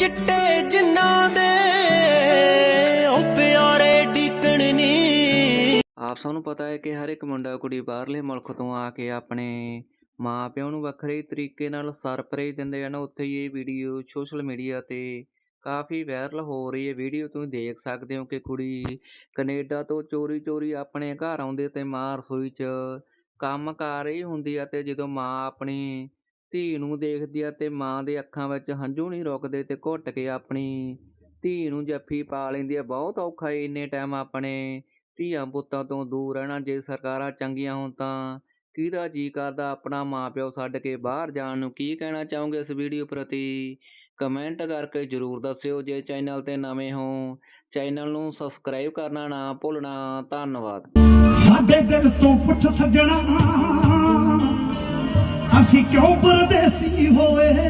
ਚਿੱਟੇ ਜਿਨ੍ਹਾਂ ਦੇ, ਉਹ ਪਿਆਰੇ ਡੀਕਣ ਨੀ। ਆਪ ਸਭ ਨੂੰ ਪਤਾ ਹੈ ਕਿ ਹਰ ਇੱਕ ਮੁੰਡਾ ਕੁੜੀ ਬਾਹਰਲੇ ਮੁਲਕ ਤੋਂ ਆ ਕੇ ਆਪਣੇ ਮਾਪਿਆਂ ਨੂੰ ਵੱਖਰੇ ਤਰੀਕੇ ਨਾਲ ਸਰਪ੍ਰਾਈਜ਼ ਦਿੰਦੇ ਹਨ। ਉੱਥੇ ਹੀ ਇਹ ਵੀਡੀਓ ਸੋਸ਼ਲ ਮੀਡੀਆ ਤੇ ਕਾਫੀ ਵਾਇਰਲ ਹੋ ਰਹੀ ਹੈ। ਵੀਡੀਓ ਤੁਸੀਂ ਦੇਖ ਸਕਦੇ ਹੋ ਕਿ ਕੁੜੀ ਕੈਨੇਡਾ ਤੋਂ ਚੋਰੀ ਚੋਰੀ ਆਪਣੇ ਘਰ ਆਉਂਦੀ ਤੇ ਮਾਂ ਰਸੋਈ 'ਚ ਕੰਮ ਕਰ ਰਹੀ ਹੁੰਦੀ ਹੈ ਤੇ ਜਦੋਂ ਮਾਂ ਆਪਣੀ ਧੀ ਨੂੰ ਦੇਖਦੀ ਆ ਤੇ ਮਾਂ ਦੇ ਅੱਖਾਂ ਵਿੱਚ ਹੰਝੂ ਨਹੀਂ ਰੁਕਦੇ ਤੇ ਘੁੱਟ ਕੇ ਆਪਣੀ ਧੀ ਨੂੰ ਜੱਫੀ ਪਾ ਲੈਂਦੀ ਆ। ਬਹੁਤ ਔਖਾ ਏ ਇੰਨੇ ਟਾਈਮ ਆਪਣੇ ਧੀਆਂ ਪੁੱਤਾਂ ਤੋਂ ਦੂਰ ਰਹਿਣਾ। ਜੇ ਸਰਕਾਰਾਂ ਚੰਗੀਆਂ ਹੋਣ ਤਾਂ ਕਿਹਦਾ ਜੀ ਕਰਦਾ? ਆਪਣਾ ਮਾਪਿਓ ਛੱਡ ਕੇ ਬਾਹਰ ਜਾਣ ਨੂੰ ਕੀ ਕਹਿਣਾ ਚਾਹੋਗੇ ਇਸ ਵੀਡੀਓ ਪ੍ਰਤੀ? ਕਮੈਂਟ ਕਰਕੇ ਜਰੂਰ ਦੱਸਿਓ। ਜੇ ਚੈਨਲ ਤੇ ਨਵੇਂ ਹੋ ਚੈਨਲ ਨੂੰ ਸਬਸਕ੍ਰਾਈਬ ਕਰਨਾ ਨਾ ਭੁੱਲਣਾ। ਧੰਨਵਾਦ। ਸਾਡੇ ਦਿਲ ਤੋਂ ਪੁੱਛ ਸੱਜਣਾ। ਅਸੀਂ ਕਿਉਂ ਪਰਦੇਸੀ ਹੋਏ?